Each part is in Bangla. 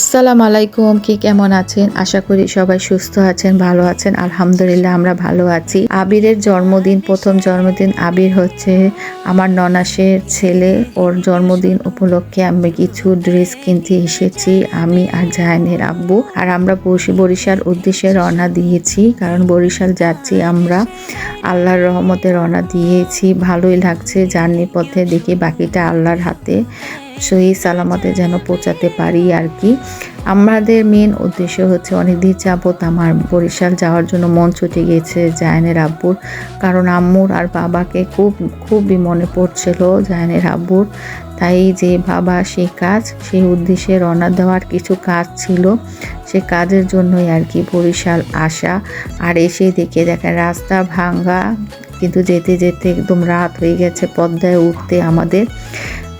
আসসালামু আলাইকুম, কি কেমন আছেন? আশা করি সবাই সুস্থ আছেন, ভালো আছেন। আলহামদুলিল্লাহ, আমরা ভালো আছি। আবিরের জন্মদিন, প্রথম জন্মদিন আবির হচ্ছে আমার ননাসের ছেলে। ওর জন্মদিন উপলক্ষে আমি কিছু ড্রেস কিনতে এসেছি, আমি আর জাহানের আব্বু। আর আমরা বরিশাল উদ্দেশ্যে রওনা দিয়েছি, কারণ বরিশাল যাচ্ছি আমরা। আল্লাহর রহমতে রওনা দিয়েছি। ভালোই লাগছে জার্নির পথে, দেখি বাকিটা আল্লাহর হাতে। সহি সালামতে যেন পৌঁছাতে পারি আর কি। আমাদের মেন উদ্দেশ্য হচ্ছে অনেকদিন যাবত আমার বরিশাল যাওয়ার জন্য মন ছুটে গিয়েছে জায়নের আব্বুর। কারণ আম্মুর আর বাবাকে খুব, খুবই মনে পড়ছিল জায়নের আব্বুর। তাই যে বাবা সেই কাজ সেই উদ্দেশ্যে রওনা দেওয়ার কিছু কাজ ছিল, সে কাজের জন্যই আর কি বরিশাল আসা। আর এসে দেখে দেখেন রাস্তা ভাঙ্গা কিন্তু যেতে যেতে একদম রাত হয়ে গেছে পদ্মায় উঠতে আমাদের।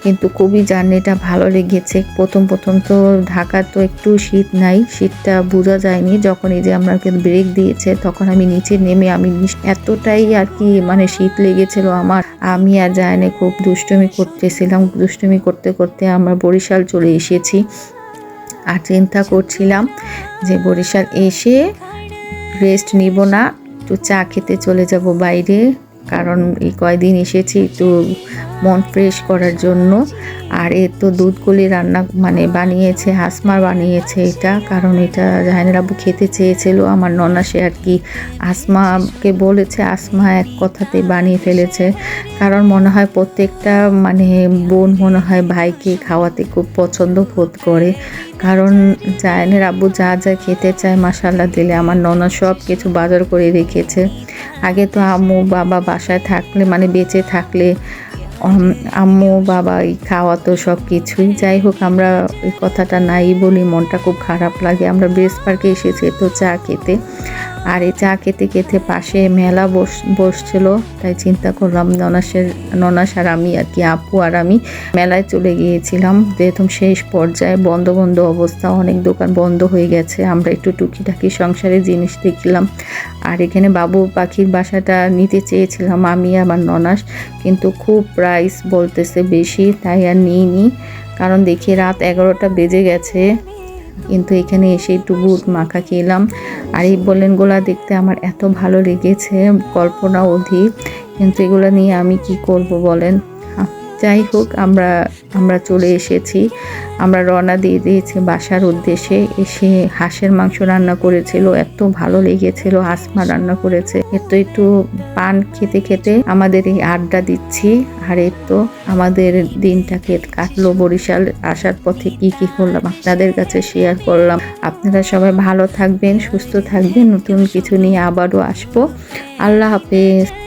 কিন্তু খুবই জার্নিটা ভালো লেগেছে। প্রথম প্রথম তো ঢাকার তো একটু শীত নাই, শীতটা বোঝা যায়নি। যখন এই যে আমাকে ব্রেক দিয়েছে, তখন আমি নিচে নেমে আমি এতটাই আর কি মানে শীত লেগেছিল আমার। আমি আর জায়নে খুব দুষ্টুমি করতেছিলাম। দুষ্টুমি করতে করতে আমরা বরিশাল চলে এসেছি। আর চিন্তা করছিলাম যে বরিশাল এসে রেস্ট নিব না, একটু চা খেতে চলে যাব বাইরে। কারণ এই কয়দিন এসেছি, একটু মন ফ্রেশ করার জন্য। আর এ তো দুধগুলি রান্না মানে বানিয়েছে, হাসমার বানিয়েছে এটা। কারণ এটা জাহানের আব্বু খেতে চেয়েছিল, আমার ননা সে আর কি আসমাকে বলেছে আসমা এক কথাতে বানিয়ে ফেলেছে। কারণ মনে হয় প্রত্যেকটা মানে বোন মনে হয় ভাইকে খাওয়াতে খুব পছন্দ বোধ করে। কারণ জায়নের আব্বু যা যা খেতে চায় মাসাল্লাহ দিলে আমার ননা সব কিছু বাজার করে রেখেছে। আগে তো আম্মু বাবা বাসায় থাকলে মানে বেঁচে থাকলে আম্মু বাবা এই খাওয়া তো সব কিছুই যাই হোক, আমরা এই কথাটা নাই বলি মনটা খুব খারাপ লাগে। আমরা ব্রেস পার্কে এসেছি তো চা খেতে। আর এই চা খেতে খেতে পাশে মেলা বস, বসছিল, তাই চিন্তা করলাম ননাসের, ননাস আর আমি আর কি, আপু আর আমি মেলায় চলে গিয়েছিলাম। যেহেতু শেষ পর্যায়ে বন্ধ বন্ধ অবস্থা, অনেক দোকান বন্ধ হয়ে গেছে, আমরা একটু টুকিটাকি সংসারের জিনিস দেখলাম। আর এখানে বাবু পাখির বাসাটা নিতে চেয়েছিলাম, আমি আমার ননাস, কিন্তু খুব প্রাইস বলতেছে বেশি, তাই আর নিইনি। কারণ দেখি রাত এগারোটা বেজে গেছে। কিন্তু এখানে এসে একটু মাখা খেলাম। আর এই বলেনগুলা দেখতে আমার এত ভালো লেগেছে কল্পনা অধিক। কিন্তু এগুলো নিয়ে আমি কি করব বলেন? যাই হোক, আমরা আমরা চলে এসেছি। আমরা রওনা দিয়ে দিয়েছি বাসার উদ্দেশ্যে। এসে হাঁসের মাংস রান্না করেছিল, এত ভালো লেগেছিল আসমা রান্না করেছে। এত একটু পান খেতে খেতে আমাদের এই আড্ডা দিচ্ছি। আর এই তো আমাদের দিনটাকে কাটলো বরিশাল। আসার পথে কি কি করলাম আপনাদের কাছে শেয়ার করলাম। আপনারা সবাই ভালো থাকবেন, সুস্থ থাকবেন। নতুন কিছু নিয়ে আবারও আসব। আল্লাহ হাফেজ।